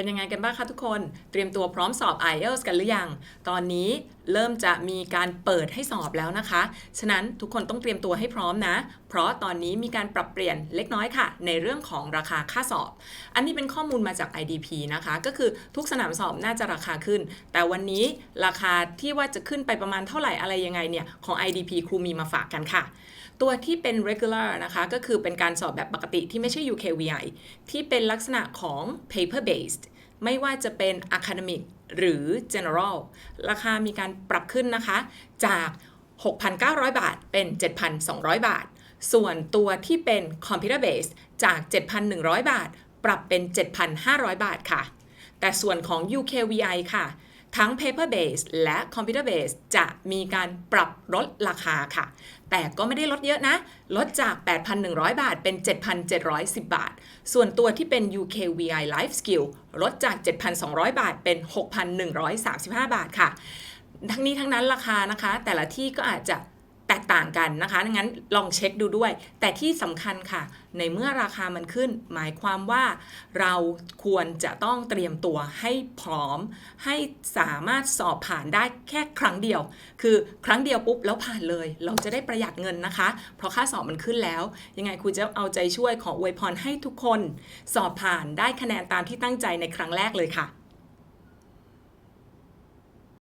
เป็นยังไงกันบ้างคะทุกคน เตรียมตัวพร้อมสอบ IELTS กันหรือยัง ตอนนี้เริ่มจะมีการเปิดให้สอบแล้วนะคะ ฉะนั้นทุกคนต้องเตรียมตัวให้พร้อมนะ เพราะตอนนี้มีการปรับเปลี่ยนเล็กน้อยค่ะ ในเรื่องของราคาค่าสอบ อันนี้เป็นข้อมูลมาจาก IDP นะคะ ก็คือทุกสนามสอบน่าจะราคาขึ้น แต่วันนี้ราคาที่ว่าจะขึ้นไปประมาณเท่าไหร่อะไรยังไงเนี่ยของ IDP ครูมีมาฝากกันค่ะ ตัวที่เป็น regular นะคะก็คือเป็นการสอบแบบปกติที่ไม่ใช่ UKVI ที่เป็นลักษณะของ paper based ไม่ว่าจะเป็น academic หรือ general ราคามีการปรับขึ้นนะคะ จาก 6,900 บาทเป็น 7,200 บาท ส่วนตัวที่เป็น computer Base จาก 7,100 บาท ปรับเป็น 7,500 บาทค่ะ แต่ส่วนของ UKVI ค่ะ ทั้ง paper base และ computer base จะมีการปรับลดราคาค่ะ แต่ก็ไม่ได้ลดเยอะนะ ลดจาก 8,100 บาทเป็น 7,710 บาท ส่วนตัวที่เป็น UKVI Life Skill ลดจาก 7,200 บาทเป็น 6,135 บาทค่ะ ทั้งนี้ทั้งนั้นราคานะคะ แต่ละที่ก็อาจจะ แตกต่างกันนะคะดังนั้นลองเช็คดูด้วย แต่ที่สำคัญค่ะ ในเมื่อราคามันขึ้น หมายความว่าเราควรจะต้องเตรียมตัวให้พร้อม ให้สามารถสอบผ่านได้แค่ครั้งเดียว คือครั้งเดียวปุ๊บแล้วผ่านเลย เราจะได้ประหยัดเงินนะคะ เพราะค่าสอบมันขึ้นแล้ว ยังไงครูจะเอาใจช่วยขออวยพรให้ทุกคน สอบผ่านได้คะแนนตามที่ตั้งใจในครั้งแรกเลยค่ะ